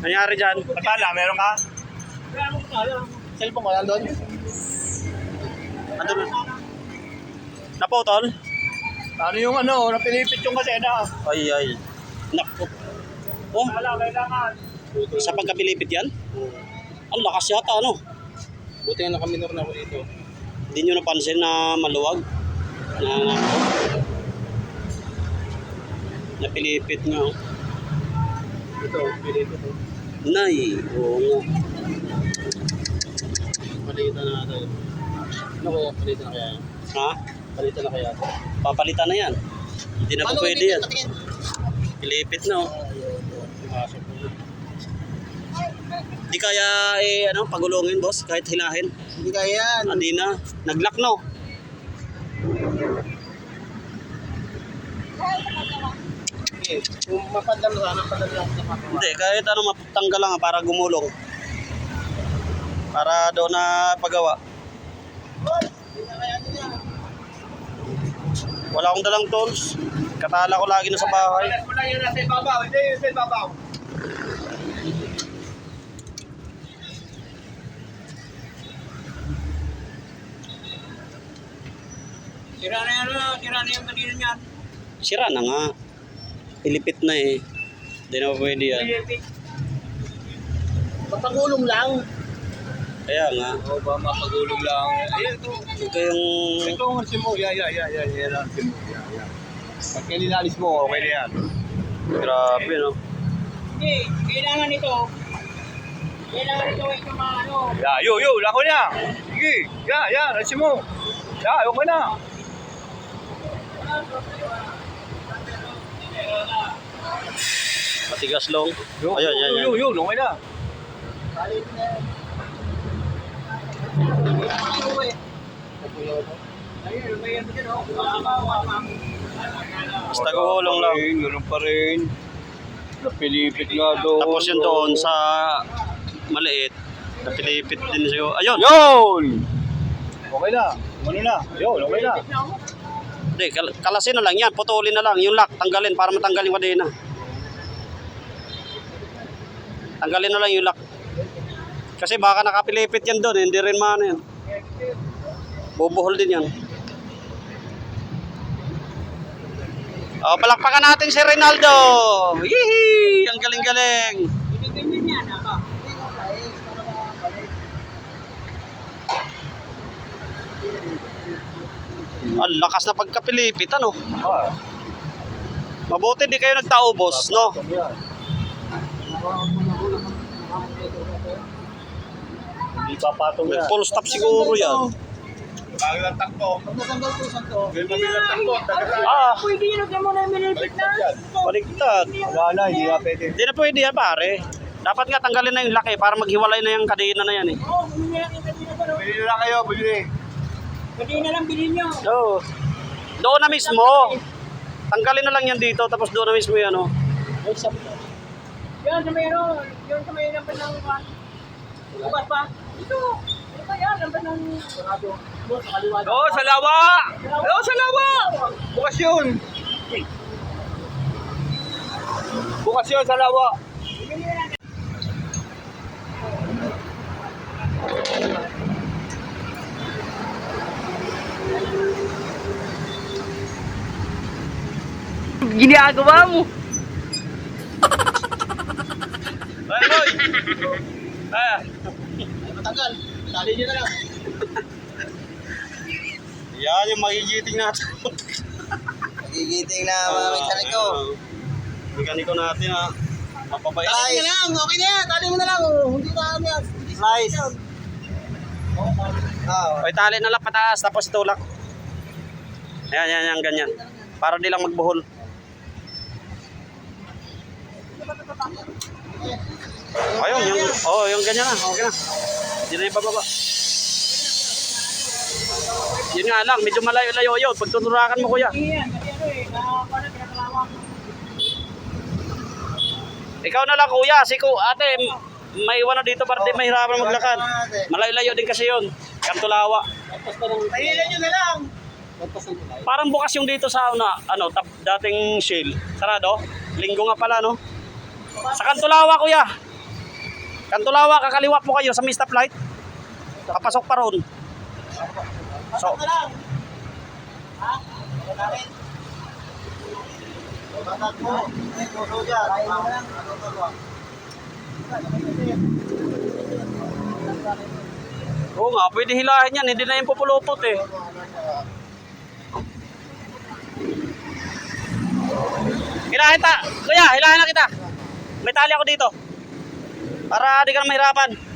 Nangyari dyan? Patala, meron ka? Cellphone ko, nandun? Ano Naputol? Ano yung ano, napilipit yung kasena. Ay, ay. Naku. Oh, Wala, kailangan. sa pagkapilipit yan? Ang lakas yata, ano? Buti nga nakaminor na ako dito. Hindi nyo napansin na maluwag? Na, na, napilipit nga. oh. Ito, pilipit. oh. Nay, oo nga. Palitan na natin. Ano kaya? Palitan na kaya? Ha? Palitan na kaya? Papalitan na yan. Hindi na po pwede yan. Pilipit na, oh. Pumasok ko. Di kaya, eh, ano, pagulungin, boss, kahit hilahin. Hindi kaya yan. Hindi na. Nag-lock, no? Okay. Kung mapadal sana, padal lang sa mga. Hindi, kahit ano, mapatanggal lang ah, para gumulong. Para doon na pagawa. Wala akong dalang tools. Katala ko lagi na sa bahay. Wala yun nasa ibabaw. Hindi yun sa ibabaw. Tira na yan, ano? tira na yung kanina niyan. Sira na nga. Pilipit na eh. Hindi na pwede yan. Mapagulong lang. Kaya nga. Oo ba, mapagulong lang. Ayun, ito. Ito yung... Ito ang sim mo. Yeah, yeah, yeah, yeah, yeah, yeah, sim mo. Yeah, yeah. Pag nililalis mo, okay na yan. Grabe, no? Hindi, kailangan ito. Kailangan ito ito mga ano. Yeah, yo, yo, lako niya. Sige, yeah, yeah, alisin mo. Yeah, okay na. Matigas long. Ayun, na. Ayun, may ano dyan oh. Wala Basta gumulong lang. Ganun pa rin. Napilipit nga doon. Tapos yun doon sa maliit. Napilipit din siya. Ayun! Yun! Okay na. Ano na? Yun, okay na. Hindi, kal- kalasin na lang yan. Putulin na lang. Yung lock, tanggalin para matanggal yung kadena. Tanggalin na lang yung lock. Kasi baka nakapilipit yan doon. Hindi rin maano yan. Bubuhol din yan. Oh, palakpakan natin si Rinaldo. Yee! Ang galing-galing. Ganyan yan, ako. Ang lakas na pagkapilipit, ano? Ah, Mabuti di kayo nagtaubos, no? Hindi papatong yan. Full stop siguro yan. Bagay lang takbo. Sa to. Mabilang takbo. Ah, Pwede yun, huwag mo na minipit na. baliktad. Wala na, hindi na pwede. Hindi na pwede yan, pare. Dapat nga tanggalin na yung laki para maghiwalay na yung kadena na yan eh. Oo, bumili lang yung kanina pa. no? Bili na kayo, bili. Pwede na lang bilhin nyo. Oo. Doon na mismo. Tanggalin na lang yan dito tapos doon na mismo yan oh. Yan sa mayroon. Yan sa mayroon pa ng Bukas pa. Ito. Ano ba yan? Lampas ng... Oo, sa lawa! Oo, sa lawa! Bukas yun! Bukas yun sa lawa! Ginagawa mo. Ay, boy! Ah, Matagal, tali nyo na lang. yan yung magigiting natin. Nagigiting na Ah, ah, Mekaniko natin ha. Mapabait. Tali na lang, okay na yan, tali mo na lang. oh. Hindi na ano yan. Slice. Ah, Oy, tali na lang pataas tapos tulak. Ayan, yan, yan, ganyan. Para di lang magbuhol. Ayun, yung, oh, yung ganyan na. Okay na. Hindi na yung bababa. Yun nga lang, medyo malayo-layo yun. Pag tuturakan mo kuya. Ikaw na lang kuya, si ku ate, may iwan na dito para di mahirapan maglakad. Malayo-layo din kasi yun. Kantulawa. Tahilan nyo na lang. Parang bukas yung dito sa una, ano, dating shell. Sarado? Linggo nga pala, no? Sa Kantulawa, kuya. Kantulawa, kakaliwa po kayo sa Mista Flight. Papasok pa ron. So, oo nga, pwede hilahin yan. Hindi na yung pupulupot eh. Hilahin ta. Kuya, hilahin na kita. May tali ako dito. Para di ka na mahirapan.